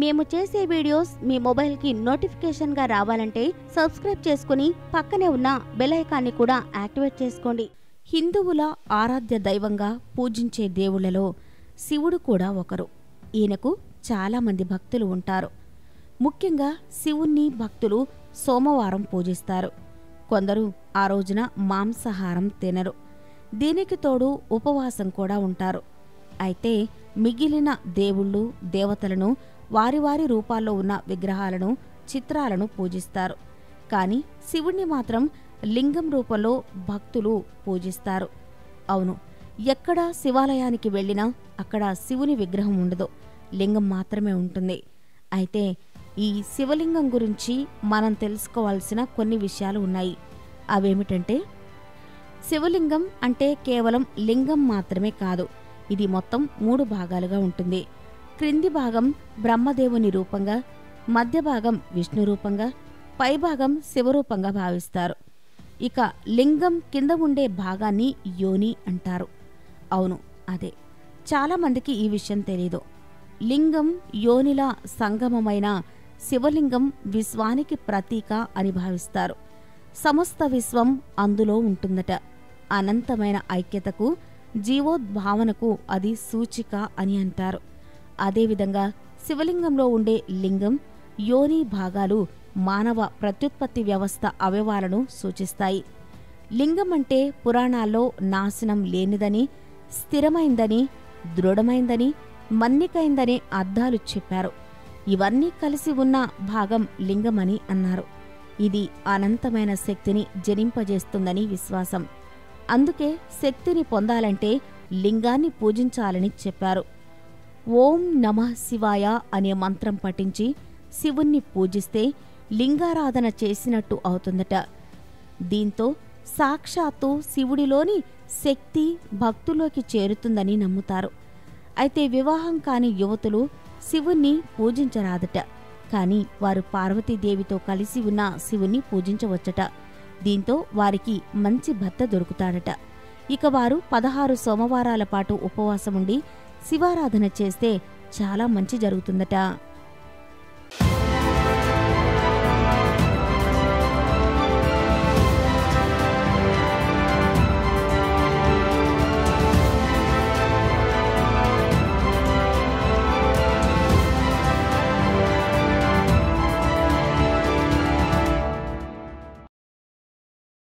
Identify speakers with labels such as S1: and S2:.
S1: మేము చేసే వీడియోస్ మీ మొబైల్కి నోటిఫికేషన్గా రావాలంటే సబ్స్క్రైబ్ చేసుకుని పక్కనే ఉన్న బెలైకాన్ని కూడా యాక్టివేట్ చేసుకోండి. హిందువుల ఆరాధ్య దైవంగా పూజించే దేవుళ్ళలో శివుడు కూడా ఒకరు. ఈయనకు చాలామంది భక్తులు ఉంటారు. ముఖ్యంగా శివుణ్ణి భక్తులు సోమవారం పూజిస్తారు. కొందరు ఆ రోజున మాంసాహారం తినరు. దీనికి తోడు ఉపవాసం కూడా ఉంటారు. అయితే మిగిలిన దేవుళ్ళు దేవతలను వారి వారి రూపాల్లో ఉన్న విగ్రహాలను చిత్రాలను పూజిస్తారు. కానీ శివుణ్ణి మాత్రం లింగం రూపంలో భక్తులు పూజిస్తారు. అవును ఎక్కడ శివాలయానికి వెళ్ళినా అక్కడ శివుని విగ్రహం ఉండదు. లింగం మాత్రమే ఉంటుంది. అయితే ఈ శివలింగం గురించి మనం తెలుసుకోవాల్సిన కొన్ని విషయాలు ఉన్నాయి. అవేమిటంటే శివలింగం అంటే కేవలం లింగం మాత్రమే కాదు. ఇది మొత్తం మూడు భాగాలుగా ఉంటుంది. క్రింది భాగం బ్రహ్మదేవుని రూపంగా మధ్య భాగం విష్ణు రూపంగా పైభాగం శివరూపంగా భావిస్తారు. ఇక లింగం కింద ఉండే భాగాన్ని యోని అంటారు. అవును అదే. చాలామందికి ఈ విషయం తెలీదు. లింగం యోనిలా సంగమమైన శివలింగం విశ్వానికి ప్రతీక అని భావిస్తారు. సమస్త విశ్వం అందులో ఉంటుందట. అనంతమైన ఐక్యతకు జీవోద్భావనకు అది సూచిక అని అంటారు. అదేవిధంగా శివలింగంలో ఉండే లింగం యోని భాగాలు మానవ ప్రత్యుత్పత్తి వ్యవస్థ అవయవాలను సూచిస్తాయి. లింగం అంటే పురాణాల్లో నాశనం లేనిదని స్థిరమైందని దృఢమైందని మన్నికైందని అర్థాలు చెప్పారు. ఇవన్నీ కలిసి ఉన్న భాగం లింగమని అన్నారు. ఇది అనంతమైన శక్తిని జనింపజేస్తుందని విశ్వాసం. అందుకే శక్తిని పొందాలంటే లింగాన్ని పూజించాలని చెప్పారు. ఓం నమః శివాయ అనే మంత్రం పఠించి శివుణ్ణి పూజిస్తే లింగారాధన చేసినట్టు అవుతుందట. దీంతో సాక్షాత్తు శివుడిలోని శక్తి భక్తులోకి చేరుతుందని నమ్ముతారు. అయితే వివాహం కాని యువతులు శివుణ్ణి పూజించరాదట. కాని వారు పార్వతీదేవితో కలిసి ఉన్న శివుణ్ణి పూజించవచ్చట. దీంతో వారికి మంచి భర్త దొరుకుతాడట. ఇక వారు పదహారు సోమవారాల పాటు ఉపవాసముండి శివారాధన చేస్తే చాలా మంచి జరుగుతుందట.